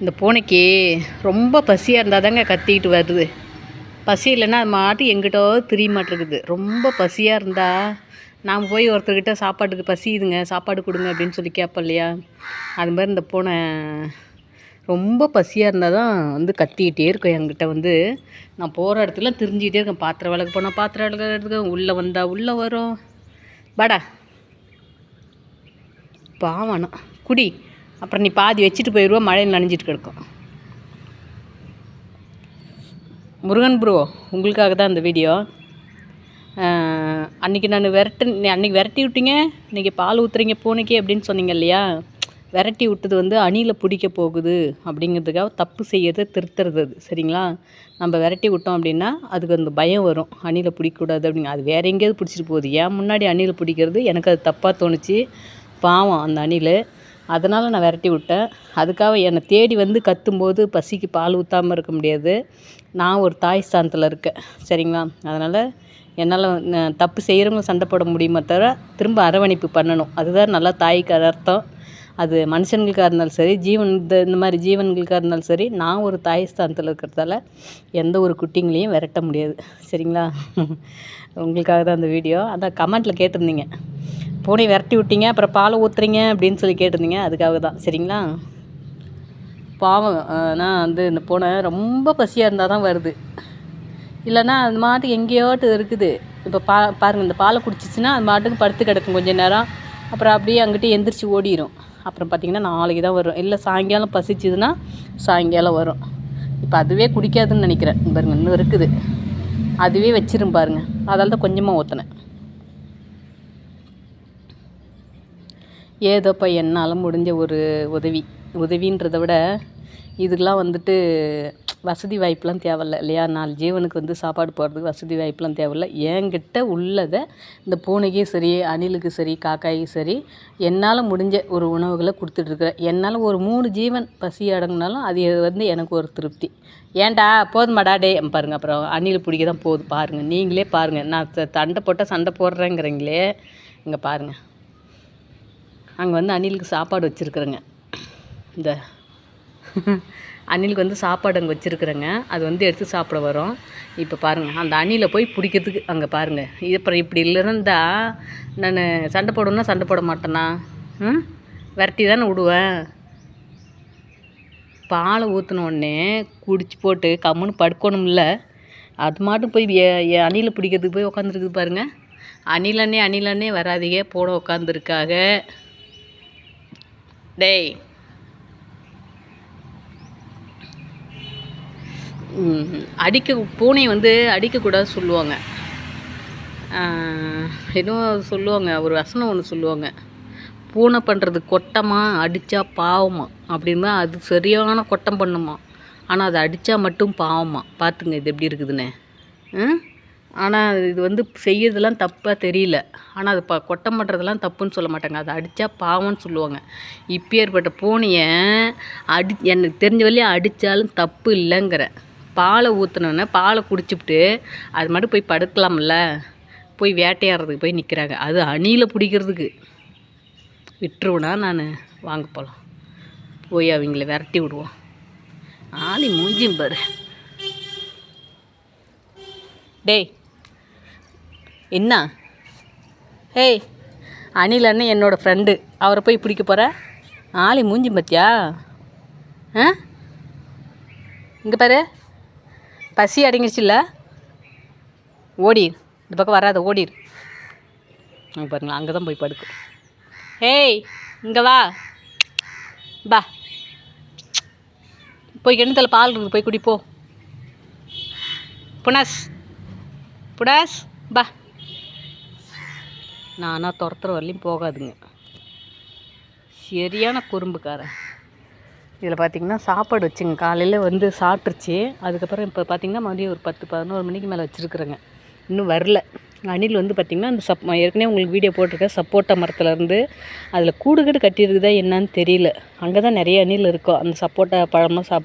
இந்த பூனைக்கு ரொம்ப பசியாக இருந்தால் தாங்க கத்திக்கிட்டு வருது. பசி இல்லைன்னா அது மாட்டு எங்கிட்டோ திரிய மாட்டேருக்குது. ரொம்ப பசியாக இருந்தால் நாம் போய் ஒருத்தர்கிட்ட சாப்பாட்டுக்கு பசியுதுங்க சாப்பாடு கொடுங்க அப்படின்னு சொல்லி கேட்போம் இல்லையா? அது மாதிரி இந்த பூனை ரொம்ப பசியாக இருந்தால் தான் வந்து கத்திக்கிட்டே இருக்கும் என்கிட்ட வந்து. நான் போகிற இடத்துல திரிஞ்சிக்கிட்டே இருக்கேன். பாத்திரம் விளக்கு போனால் பாத்திரம் விளக்கு உள்ளே வந்தால் உள்ளே வரும். வாடா. பாவனம் குடி. அப்புறம் நீ பாதி வச்சுட்டு போயிடுவோம் மழையில் நனைஞ்சிட்டு கிடக்கும். முருகன் ப்ரோ உங்களுக்காக தான் இந்த வீடியோ அன்றைக்கி நான் விரட்டு அன்றைக்கி விரட்டி விட்டீங்க இன்றைக்கி பால் ஊற்றுறீங்க பூனைக்கு அப்படின்னு சொன்னீங்க இல்லையா? விரட்டி விட்டது வந்து அணியில் பிடிக்க போகுது அப்படிங்கிறதுக்காக தப்பு செய்யறதை திருத்துறது அது சரிங்களா? நம்ம விரட்டி விட்டோம் அப்படின்னா அதுக்கு அந்த பயம் வரும். அணியில் பிடிக்கக்கூடாது அப்படிங்க அது வேற எங்கேயாவது பிடிச்சிட்டு போகுது. ஏன் முன்னாடி அணியில் பிடிக்கிறது? எனக்கு அது தப்பாக தோணுச்சு. பாவம் அந்த அணில். அதனால் நான் விரட்டி விட்டேன். அதுக்காக என்னை தேடி வந்து கத்தும்போது பசிக்கு பால் ஊற்றாமல் இருக்க முடியாது. நான் ஒரு தாய் ஸ்தானத்தில் இருக்கேன். சரிங்களா? அதனால் என்னால் தப்பு செய்கிறவங்க சண்டை போட முடியுமே தவிர திரும்ப அரவணைப்பு பண்ணணும். அதுதான் நல்லா தாய்க்கு அர்த்தம். அது மனுஷங்களுக்காக இருந்தாலும் சரி ஜீவன் இந்த இந்த மாதிரி ஜீவன்களுக்காக இருந்தாலும் சரி நான் ஒரு தாய் ஸ்தானத்தில் இருக்கிறதால எந்த ஒரு குட்டிங்களையும் விரட்ட முடியாது. சரிங்களா? உங்களுக்காக தான் அந்த வீடியோ. அதான் கமெண்ட்டில் கேட்டிருந்தீங்க. பூனை விரட்டி விட்டீங்க அப்புறம் பாலை ஊற்றுறீங்க அப்படின்னு சொல்லி கேட்டிருந்தீங்க. அதுக்காக தான். சரிங்களா? பாவம். ஆனால் வந்து இந்த பூனை ரொம்ப பசியாக இருந்தால் தான் வருது. இல்லைன்னா அது மாட்டுக்கு எங்கேயோட்டு இருக்குது. இப்போ பா பாருங்கள் இந்த பாலை குடிச்சிச்சின்னா அது மாட்டுக்கு படுத்து கிடக்கும் கொஞ்சம் நேரம். அப்புறம் அப்படியே அங்கிட்டு எந்திரிச்சு ஓடிடும் அப்புறம் பார்த்திங்கன்னா நாளைக்கு தான் வரும். இல்லை சாயங்காலம் பசிச்சுதுன்னா சாயங்காலம் வரும். இப்போ அதுவே குடிக்காதுன்னு நினைக்கிறேன். பாருங்கள் இன்னும் இருக்குது. அதுவே வச்சிரும் பாருங்கள் அதால் தான் கொஞ்சமாக ஊற்றினேன் ஏதோப்பா என்னால் முடிஞ்ச ஒரு உதவி உதவின்றத விட இதுக்கெலாம் வந்துட்டு வசதி வாய்ப்புலாம் தேவையில்ல இல்லையா? நாலு ஜீவனுக்கு வந்து சாப்பாடு போடுறதுக்கு வசதி வாய்ப்புலாம் தேவையில்ல. என்கிட்ட உள்ளதை இந்த பூனைக்கும் சரி அணிலுக்கு சரி காக்காய்க்கும் சரி என்னால் முடிஞ்ச ஒரு உணவுகளை கொடுத்துட்ருக்குறேன் என்னால் ஒரு மூணு ஜீவன் பசி அடங்கினாலும் அது வந்து எனக்கு ஒரு திருப்தி. ஏன்டா? போதுமாடா டே பாருங்கள் அப்புறம் அணில் பிடிக்க தான் போகுது. பாருங்கள் நீங்களே பாருங்கள் நான் சண்டை போட்டால் சண்டை போடுறேங்கிறீங்களே இங்கே பாருங்கள் அங்கே வந்து அணிலுக்கு சாப்பாடு வச்சுருக்குறேங்க. இந்த அணிலுக்கு வந்து சாப்பாடு அங்கே வச்சுருக்குறேங்க. அது வந்து எடுத்து சாப்பிட வரும். இப்போ பாருங்கள் அந்த அணிலை போய் பிடிக்கிறதுக்கு அங்கே பாருங்கள் இது அப்புறம் இப்படி இருந்தால் நான் சண்டை போடணுன்னா சண்டை போட மாட்டேனா? ம்? விரட்டி தானே விடுவேன். பாலை ஊற்றின உடனே குடிச்சு போட்டு கம்முன்னு படுக்கணும்ல. அது மாட்டும் போய் அணிலை பிடிக்கிறதுக்கு போய் உக்காந்துருக்குது பாருங்கள் அணிலண்ணே அணிலண்ணே வராதீங்க. போட உட்காந்துருக்காக டேய். அடிக்க பூனை வந்து அடிக்கக்கூடாது சொல்லுவாங்க. இன்னும் சொல்லுவாங்க ஒரு வசனம் ஒன்று சொல்லுவாங்க. பூனை பண்ணுறது கொட்டமாக அடித்தா பாவமா அப்படின்னா அது சரியான கொட்டம் பண்ணுமா. ஆனால் அதை அடித்தா மட்டும் பாவமா. பார்த்துங்க இது எப்படி இருக்குதுன்னு. ஆனால் இது வந்து செய்யறதெல்லாம் தப்பாக தெரியல. ஆனால் அது ப கொட்டம் பண்ணுறதெல்லாம் தப்புன்னு சொல்ல மாட்டாங்க. அதை அடித்தா பாவம்னு சொல்லுவாங்க. இப்பேற்பட்ட பூனையை அடி எனக்கு தெரிஞ்ச வழியாக அடித்தாலும் தப்பு இல்லைங்கிற. பாலை ஊற்றினோன்னே பாலை குடிச்சுப்புட்டு அது மட்டும் போய் படுக்கலாம்ல. போய் வேட்டையாடுறதுக்கு போய் நிற்கிறாங்க அது அணியில் பிடிக்கிறதுக்கு. விட்டுருவனா நான். வாங்க போகலாம் போய் அவங்கள விரட்டி விடுவோம். ஆளி மூஞ்சியும் பாரு. டேய் என்ன? ஹேய் அனில் அண்ணன் என்னோடய ஃப்ரெண்டு அவரை போய் பிடிக்க போகிற ஆளி மூஞ்சி பத்தியா? ஆ? இங்கே பாரு. பசி அடங்கிடுச்சுல்ல ஓடிர் இந்த பக்கம் வராத ஓடிர் அங்கே பாருங்களா அங்கே தான் போய் படுக்கும் ஏய் இங்கே வா. பா. போய் கிணத்துல பால் இருக்குது போய் குடிப்போ புனஸ். புனஸ் பா. நானாக துரத்துற வரலையும் போகாதுங்க. சரியான குறும்புக்காரன். இதில் பார்த்திங்கன்னா சாப்பாடு வச்சுங்க. காலையில் வந்து சாப்பிட்ருச்சு அதுக்கப்புறம் இப்போ பார்த்திங்கன்னா மறுபடியும் ஒரு பத்து பதினோரு மணிக்கு மேலே வச்சுருக்குறேங்க. இன்னும் வரல. அணில் வந்து பார்த்திங்கன்னா அந்த சப் ஏற்கனவே உங்களுக்கு வீடியோ போட்டிருக்கேன். சப்போட்டா மரத்துலேருந்து அதில் கூடுகடு கட்டியிருக்குதா என்னன்னு தெரியல. அங்கே தான் நிறைய அணில் இருக்கும். அந்த சப்போட்டா பழமாக சாப்பிட்டு